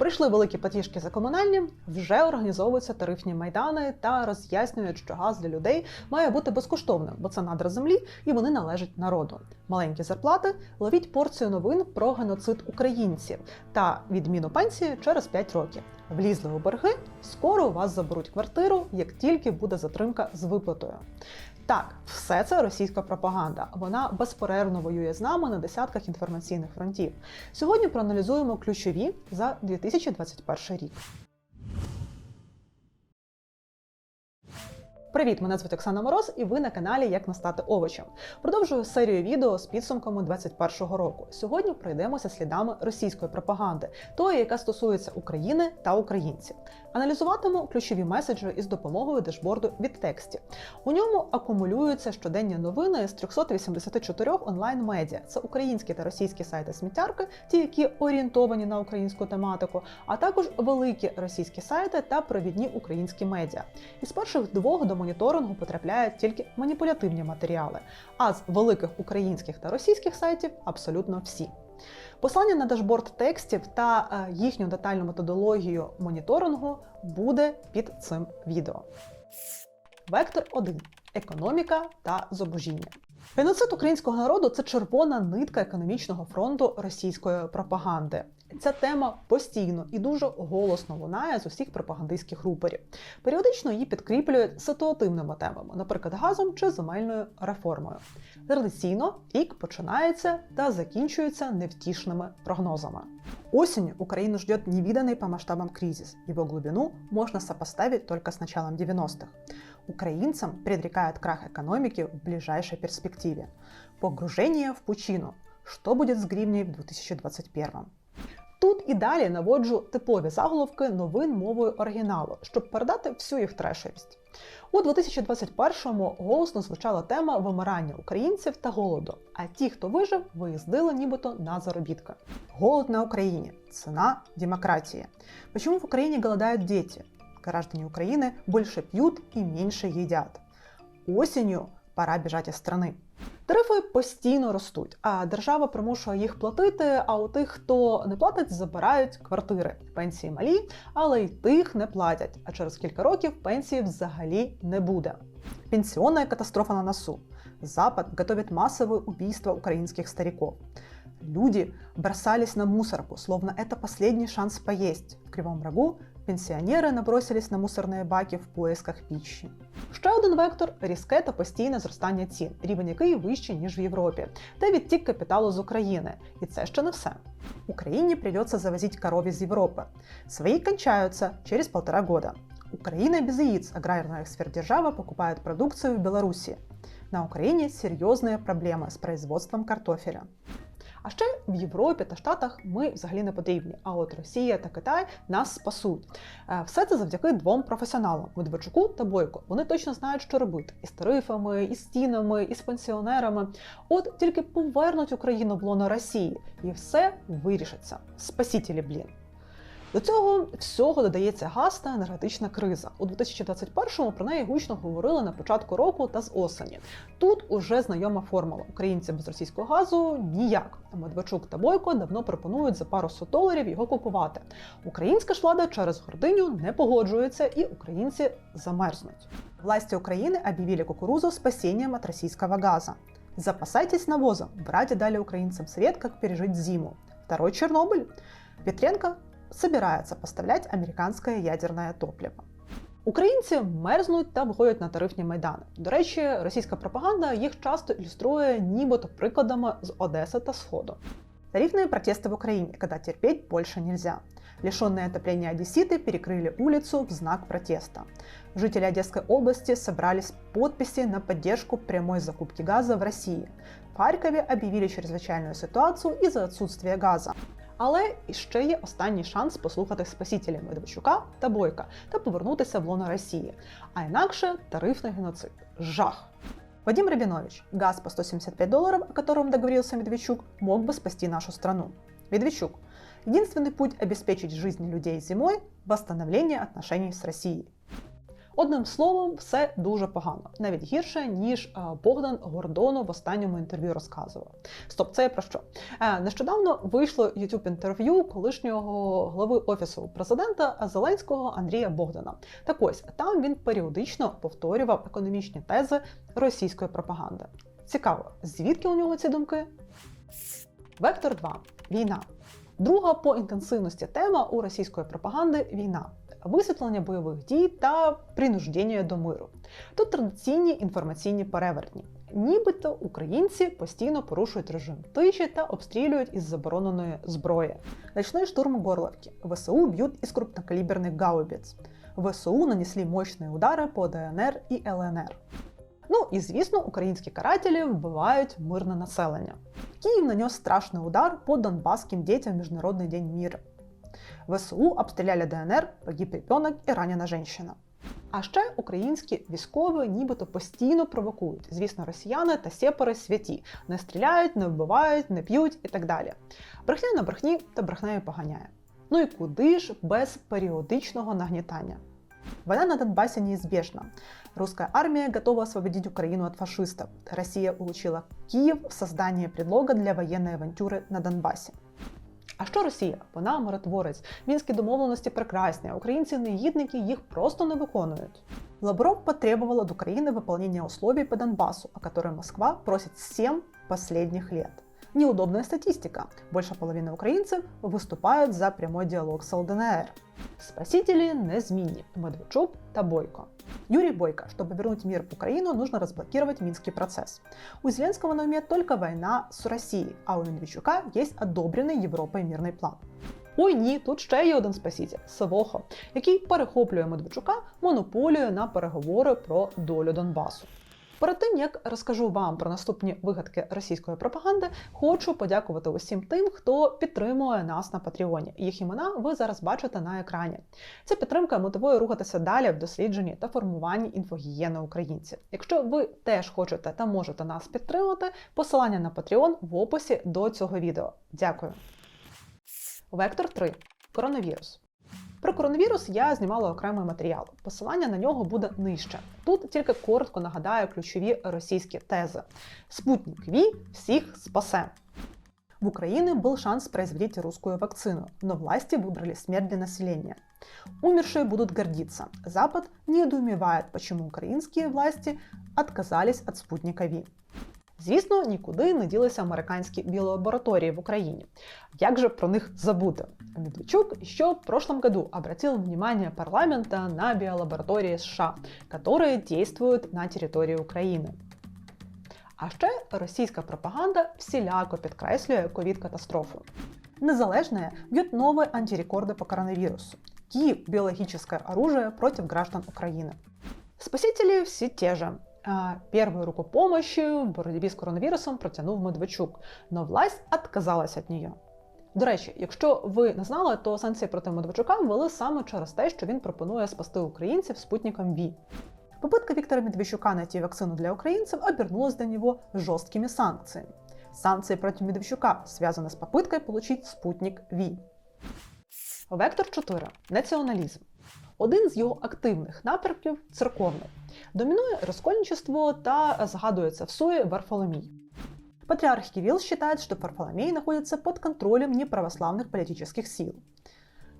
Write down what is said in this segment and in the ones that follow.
Прийшли великі платіжки за комунальні, вже організовуються тарифні майдани та роз'яснюють, що газ для людей має бути безкоштовним, бо це надра землі і вони належать народу. Маленькі зарплати ловіть порцію новин про геноцид українців та відміну пенсії через 5 років. Влізли у борги, скоро у вас заберуть квартиру, як тільки буде затримка з виплатою. Так, все це російська пропаганда. Вона безперервно воює з нами на десятках інформаційних фронтів. Сьогодні проаналізуємо ключові за 2021 рік. Привіт, мене звуть Оксана Мороз, і ви на каналі Як не стати овочем. Продовжую серію відео з підсумками 2021 року. Сьогодні пройдемося слідами російської пропаганди, тої, яка стосується України та українців. Аналізуватиму ключові меседжі із допомогою дешборду від текстів. У ньому акумулюються щоденні новини з 384 онлайн-медіа. Це українські та російські сайти сміттярки, ті, які орієнтовані на українську тематику, а також великі російські сайти та провідні українські медіа. Із перших двох до моніторингу потрапляють тільки маніпулятивні матеріали, а з великих українських та російських сайтів абсолютно всі. Посилання на дашборд текстів та е, їхню детальну методологію моніторингу буде під цим відео. Вектор 1. Економіка та зубожіння. Геноцид українського народу це червона нитка економічного фронту російської пропаганди. Ця тема постійно і дуже голосно лунає з усіх пропагандистських рупорів. Періодично її підкріплюють ситуативними темами, наприклад, газом чи земельною реформою. Традиційно рік починається та закінчується невтішними прогнозами. Осенью Украину ждет невиданный по масштабам кризис. Его глубину можно сопоставить только с началом 90-х. Украинцам предрекает крах экономики в ближайшей перспективе. Погружение в пучину. Что будет с гривней в 2021? Тут і далі наводжу типові заголовки новин мовою оригіналу, щоб передати всю їх трешовість. У 2021-му голосно звучала тема вимирання українців та голоду. А ті, хто вижив, виїздили нібито на заробітки. Голод на Україні ціна демократії. Почему в Україні голодають діти? Граждане України більше п'ють і менше їдять. Осінню пора біжати з страни. Тарифи постійно ростуть, а держава примушує їх платити. А у тих, хто не платить, забирають квартири. Пенсії малі, але й тих не платять. А через кілька років пенсії взагалі не буде. Пенсионная катастрофа на носу. Запад готовит массовые убийства украинских стариков. Люди бросались на мусорку, словно это последний шанс поесть. В Кривом Рогу пенсіонери набросились на мусорні баки в поисках пищі. Ще один вектор різке та постійне зростання цін, рівень який вищий, ніж в Європі, та відтік капіталу з України. І це ще не все. Україні придется завозить корові з Європи. Свої кончаються через полтора года. Украина без яиц, аграрная сверхдержава покупает продукцию в Беларуси. На Україні серйозні проблеми з производством картофеля. А ще в Європі та Штатах ми взагалі не потрібні. А от Росія та Китай нас спасуть. Е, все це завдяки двом професіоналам Медведчуку та Бойко. Вони точно знають, що робити із тарифами, із стінами, із пенсіонерами. От тільки повернуть Україну в лоно Росії, і все вирішиться. Спасітелі, блін. До цього всього додається газ та енергетична криза. У 2021-му про неї гучно говорили на початку року та з осені. Тут уже знайома формула: українці без російського газу ніяк. Медведчук та Бойко давно пропонують за пару сот доларів його купувати. Українська ж влада через гординю не погоджується, і українці замерзнуть. Власти України объявили кукурузу спасением от российского газа. Запасайтесь навозом, братья дали украинцам совет, как пережить зиму. Второй Чернобыль. Петренко собирается поставлять американське ядерне топливо. Українці мерзнуть та виходять на тарифні майдани. До речі, російська пропаганда їх часто ілюструє нібито прикладами з Одеси та Сходу. Тарифные протесты в Украине, когда терпеть больше нельзя. Лишенные отопления одесситы перекрыли улицу в знак протеста. Жители Одесской области собрались подписи на поддержку прямой закупки газа в России. В Харькове объявили чрезвычайную ситуацию из-за отсутствия газа. Але ще є останній шанс послухати спасителя Медведчука та Бойка та повернутися в лоно Росії. А інакше тарифний геноцид. Жах. Вадим Рабинович, газ по 175 долларов, о котором договорился Медведчук, мог бы спасти нашу страну. Медведчук. Единственный путь обеспечить жизнь людей зимой – восстановление отношений с Россией. Одним словом, все дуже погано, навіть гірше ніж е, Богдан Гордонов в останньому інтерв'ю розказував. Стоп, це я про що? Е, Нещодавно вийшло youtube інтерв'ю колишнього голови офісу президента Зеленського Андрія Богдана. Так ось там він періодично повторював економічні тези російської пропаганди. Цікаво, звідки у нього ці думки? Вектор 2. Війна. Друга по інтенсивності тема у російської пропаганди війна, висвітлення бойових дій та принуждення до миру. Тут традиційні інформаційні перевертні. Нібито українці постійно порушують режим тиші та обстрілюють із забороненої зброї. Ночний штурм Горловки. ВСУ б'ють із крупнокаліберних гаубиц. ВСУ нанесли мощні удари по ДНР і ЛНР. Ну і звісно, українські карателі вбивають мирне населення. Київ нанес страшний удар по донбасским дітям Міжнародний день міра. ВСУ обстріляли ДНР, погиб ребенок і ранена жінка. А ще українські військові нібито постійно провокують. Звісно, росіяни та сепари святі не стріляють, не вбивають, не п'ють і так далі. Брехня на брехні та брехнею поганяє. Ну і куди ж без періодичного нагнітання? Война на Донбассе неизбежна. Русская армия готова освободить Украину от фашистов. Россия улучила Киев в создании предлога для военной авантюри на Донбасі. А що Росія? Вона миротворець. Мінські домовленості прекрасні, а українці-негідники їх просто не виконують. Лавров потребовал от Украины выполнения условий по Донбассу, о которой Москва просит 7 последних лет Неудобная статистика. Больше половины украинцев выступают за прямой диалог с ЛДНР. Спасители незмінні – Медведчук та Бойко. Юрий Бойко, чтобы вернуть мир в Украину, нужно разблокировать Минский процесс. У Зеленского на уме только война с Россией, а у Медведчука есть одобренный Європою мирний план. Ой ні, тут ще є один спаситель Савохо, який перехоплює Медведчука монополію на переговори про долю Донбасу. Перед тим як розкажу вам про наступні вигадки російської пропаганди, хочу подякувати усім тим, хто підтримує нас на Патреоні. Їх імена ви зараз бачите на екрані. Ця підтримка мотивує рухатися далі в дослідженні та формуванні інфогієни українців. Якщо ви теж хочете та можете нас підтримати, посилання на Patreon в описі до цього відео. Дякую. Вектор 3. Коронавірус. Про коронавірус я знімала окремий матеріал. Посилання на нього буде нижче. Тут тільки коротко нагадаю ключові російські тези: Спутник Ві всіх спасе. В Украине был шанс производить русскую вакцину, но власти выбрали смерть для населения. Умершие будут гордиться. Запад недоумевает, почему украинские власти отказались от спутника Ви. Звісно, нікуди не ділися американські біолабораторії в Україні. Як же про них забути? Медведчук еще в прошлом году обратил внимание парламента на биолаборатории США, которые действуют на території України. А ще російська пропаганда всіляко підкреслює ковід-катастрофу. Незалежные бьет новые антирекорды по коронавирусу. Киев – биологическое оружие против граждан Украины. Спасители все те же. А, Первую руку помощи в боротьбі з коронавірусом протягнув Медведчук, но власть отказалась від нього. До речі, якщо ви не знали, то санкції проти Медведчука ввели саме через те, що він пропонує спасти українців спутником ВІ. Попытка Виктора Медведчука найти вакцину для украинцев обернулась для него жесткими санкциями. Санкции против Медведчука связаны с попыткой получить спутник ВИ. Вектор 4. Націоналізм. Один з його активних напрямків церковний. Домінує розкольничество та згадується в суе Варфоломій. Патриарх Кирилл считает, что Варфоломей находится под контролем неправославных политических сил.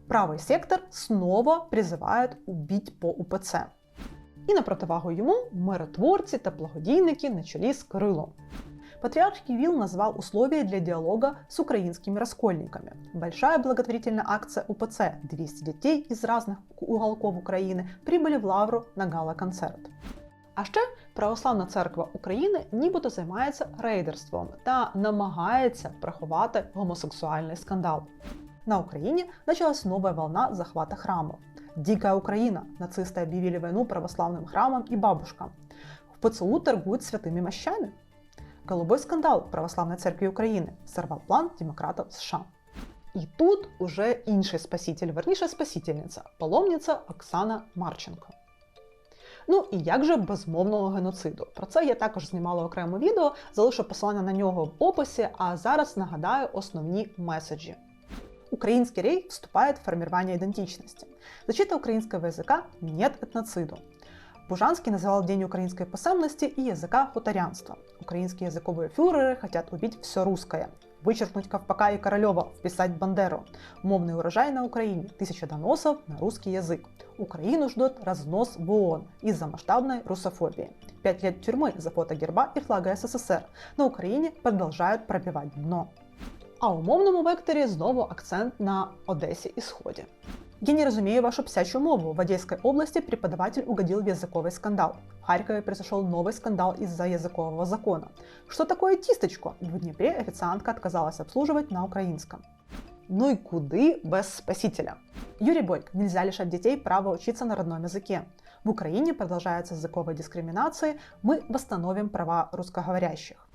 Правый сектор снова призывает убить по УПЦ. І на противагу йому миротворці та благодійники на чолі з Кирилом. Патриарх Кирилл назвал условия для диалога с украинскими раскольниками. Большая благотворительная акция УПЦ. 200 детей из разных уголков України прибыли в Лавру на гала-концерт. А ще Православна церква України нібито займається рейдерством та намагається приховати гомосексуальний скандал. На Украине началась новая волна захвата храмов. Дикая Украина. Нацисты объявили войну православным храмам и бабушкам. В ПЦУ торгуют святыми мощами. Голубой скандал в Православной церкви України сорвав план демократів США. І тут уже інший спаситель, верніше спасительниця, паломниця Оксана Марченко. Ну і як же безмовного геноциду? Про це я також знімала окреме відео, залишу посилання на нього в описі, а зараз нагадаю основні меседжі. Украинский рейх вступает в формирование идентичности. Защита украинского языка – нет этноциду. Пужанский называл День украинской писемности и языка хуторянства. Украинские языковые фюреры хотят убить все русское. Вычеркнуть Ковпака и Королева, вписать Бандеру. Мовный урожай на Украине, тысяча доносов на русский язык. Украину ждет разнос в ООН из-за масштабной русофобии. Пять лет тюрьмы за фото герба и флага СССР. На Україні продовжають пробивати дно. А у мовному векторі знову акцент на Одесі і Сході. Я не разумею вашу псячую мову. В Одесской области преподаватель угодил в языковый скандал. В Харькове произошел новый скандал из-за языкового закона. Что такое тисточку? В Днепре официантка отказалась обслуживать на украинском. Ну и куды без спасителя? Юрий Бойк. Нельзя лишать детей права учиться на родном языке. В Украине продолжается языковая дискриминация. Мы восстановим права русскоговорящих.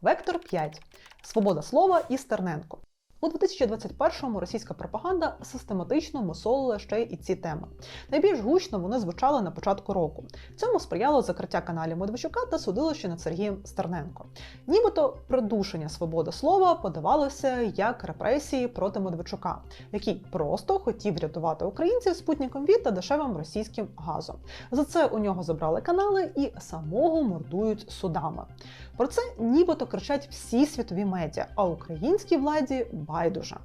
Вектор 5. Свобода слова і Стерненко. У 2021-му російська пропаганда систематично мусолила ще і ці теми. Найбільш гучно вони звучали на початку року. Цьому сприяло закриття каналів Медведчука та судилище над Сергієм Стерненко. Нібито придушення свободи слова подавалося як репресії проти Медведчука, який просто хотів рятувати українців спутником від та дешевим російським газом. За це у нього забрали канали і самого мордують судами. Про це нібито кричать всі світові медіа, а українській владі байдуже.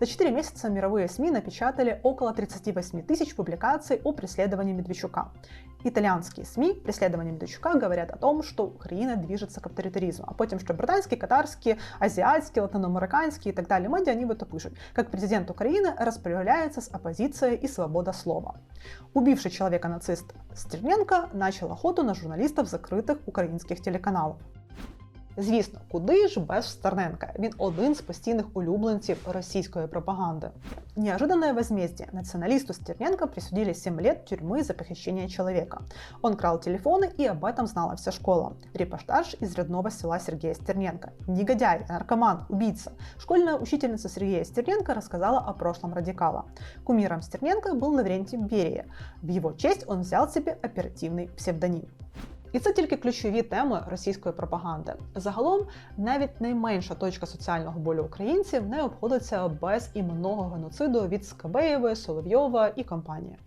За 4 месяца мировые СМИ напечатали около 38 тысяч публикаций о преследовании Медведчука. Итальянские СМИ преследования Медведчука говорят о том, что Украина движется к авторитаризму, а потім, що британські, катарські, азіатські, латиноамериканські і так далі медіа нібито пишуть, как президент Украины распределяется с оппозицией и свобода слова. Убивший человека нацист Стерненко начал охоту на журналистов закрытых українських телеканалів. Звісно, куди ж без Стерненка? Він один з постійних улюбленців російської пропаганди. Неожиданное возмездие. Националисту Стерненко присудили 7 лет тюрьмы за похищение человека. Он крал телефоны, и об этом знала вся школа. Репортаж из родного села Сергея Стерненко. Негодяй, наркоман, убийца. Школьная учительница Сергея Стерненко рассказала о прошлом радикала. Кумиром Стерненко был Лаврентий Берия. В его честь он взял себе оперативный псевдоним. І це тільки ключові теми російської пропаганди. Загалом, навіть найменша точка соціального болю українців не обходиться без іменного геноциду від Скабеєвої, Соловйова і компанії.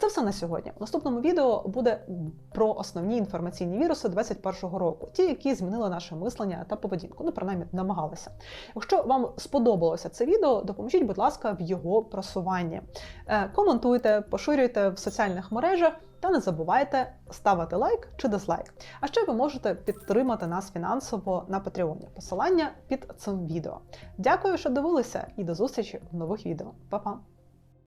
Це все на сьогодні. В наступному відео буде про основні інформаційні віруси 2021 року, ті, які змінили наше мислення та поведінку. Ну, принаймні, намагалися. Якщо вам сподобалося це відео, допоможіть, будь ласка, в його просуванні. Е, Коментуйте, поширюйте в соціальних мережах. Та не забувайте ставити лайк чи дизлайк. А ще ви можете підтримати нас фінансово на Патреоні. Посилання під цим відео. Дякую, що дивилися, і до зустрічі в нових відео. Па-па!